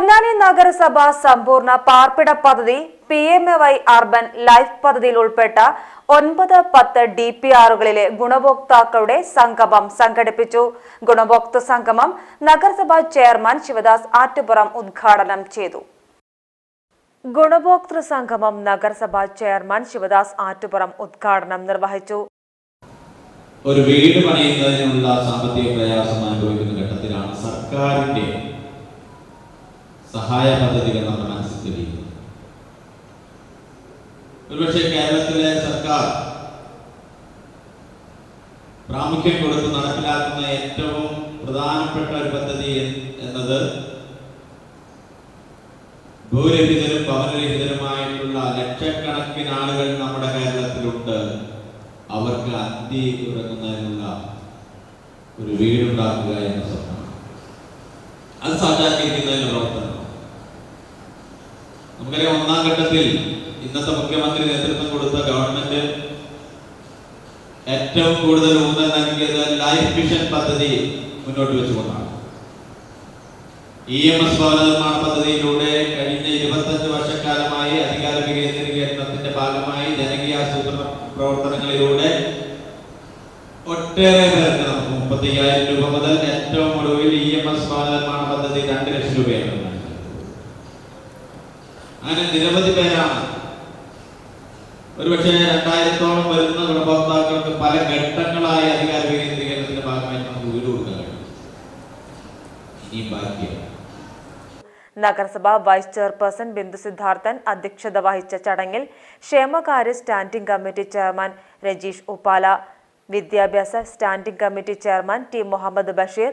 പൊന്നാനി നഗരസഭ സമ്പൂർണ പാർപ്പിട പദ്ധതി P M A Y urban life പദ്ധതിയിൽ ഉൾപ്പെട്ട ഒൻപത് പത്ത് ഡി പി ആറുകളിലെ ഗുണഭോക്താക്കളുടെ സംഗമം സംഘടിപ്പിച്ചു. ഗുണഭോക്തൃ സംഗമം നഗരസഭാ ചെയർമാൻ ശിവദാസ് ആറ്റുപുറം ഉദ്ഘാടനം ചെയ്തു. ഗുണഭോക്തൃ സംഗമം നഗരസഭാ ചെയർമാൻ ശിവദാസ് ആറ്റുപുറം ഉദ്ഘാടനം നിർവഹിച്ചു. ഒരു വീട് പണിയുന്നതിനുള്ള സാമ്പത്തിക പ്രയാസം അനുഭവിക്കുന്ന ഘട്ടത്തിലാണ് സർക്കാരിന്റെ സഹായ പദ്ധതികൾ നമ്മുടെ മനസ്സിൽ തെളിയുന്നത് ഒരുപക്ഷെ കേരളത്തിലെ സർക്കാർ പ്രാമുഖ്യം കൊടുത്ത് നടപ്പിലാക്കുന്ന ഏറ്റവും പ്രധാനപ്പെട്ട ഒരു പദ്ധതി എന്നത് ഭൂരഹിതരും ഭവനരഹിതരുമായിട്ടുള്ള ലക്ഷക്കണക്കിന് ആളുകൾ നമ്മുടെ കേരളത്തിലുണ്ട്. അവർക്ക് അന്തി ഉറങ്ങുന്നതിനുള്ള ഒരു വീടുണ്ടാക്കുക എന്ന സ്വപ്നം. അത് സാധാരണ പ്രവർത്തനം നമുക്കറിയാം ഒന്നാം ഘട്ടത്തിൽ ഇന്നത്തെ മുഖ്യമന്ത്രി നേതൃത്വം കൊടുത്ത ഗവൺമെന്റ് ഏറ്റവും കൂടുതൽ ഊന്നൽ നൽകിയത് ലൈഫ് മിഷൻ പദ്ധതി മുന്നോട്ട് വെച്ചുകൊണ്ടാണ്. ഇ എം എസ് ഭവന നിർമ്മാണ പദ്ധതിയിലൂടെ കഴിഞ്ഞ ഇരുപത്തഞ്ച് വർഷക്കാലമായി അധികാര വികേന്ദ്രീകരണത്തിന്റെ ഭാഗമായി ജനകീയ ആസൂത്രണ പ്രവർത്തനങ്ങളിലൂടെ ഒട്ടേറെ പേർക്ക് നമുക്ക് മുപ്പത്തി അയ്യായിരം രൂപ മുതൽ ഏറ്റവും ഒടുവിൽ ഇ എം എസ് ഭവന നിർമ്മാണ പദ്ധതി രണ്ട് ലക്ഷം രൂപയാണ് അങ്ങനെ നിരവധി പേരാണ്. ഒരുപക്ഷെ രണ്ടായിരത്തോളം വരുന്ന ഗുണഭോക്താക്കൾക്ക് പല ഘട്ടങ്ങളായി അധികാര വികേന്ദ്രീകരണത്തിന്റെ ഭാഗമായി നമുക്ക് വീട് കൊടുക്കാൻ കഴിയും. നഗരസഭാ വൈസ് ചെയർപേഴ്സൺ ബിന്ദു സിദ്ധാർത്ഥൻ അധ്യക്ഷത വഹിച്ച ചടങ്ങിൽ ക്ഷേമകാര്യ standing committee chairman Rajeesh Uppala വിദ്യാഭ്യാസ standing committee chairman T Muhammad Basheer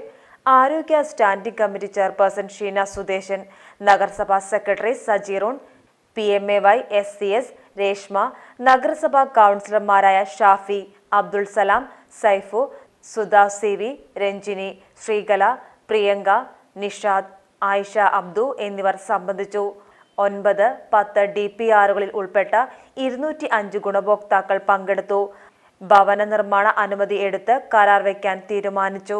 ആരോഗ്യ standing committee chairperson Sheena Sudeshan നഗരസഭാ secretary സജീറോൺ P M A Y S C S Reshma നഗരസഭാ കൗൺസിലർമാരായ ഷാഫി അബ്ദുൾ സലാം സൈഫു സുധാ സി വി രഞ്ജിനി ശ്രീകല പ്രിയങ്ക നിഷാദ് ആയിഷ അബ്ദു എന്നിവർ സംബന്ധിച്ചു. ഒൻപത് പത്ത് ഡി പി ആറുകളിൽ ഉൾപ്പെട്ട ഇരുന്നൂറ്റി അഞ്ച് ഗുണഭോക്താക്കൾ പങ്കെടുത്തു. ഭവന നിർമ്മാണ അനുമതി എടുത്ത് കരാർ വയ്ക്കാൻ തീരുമാനിച്ചു.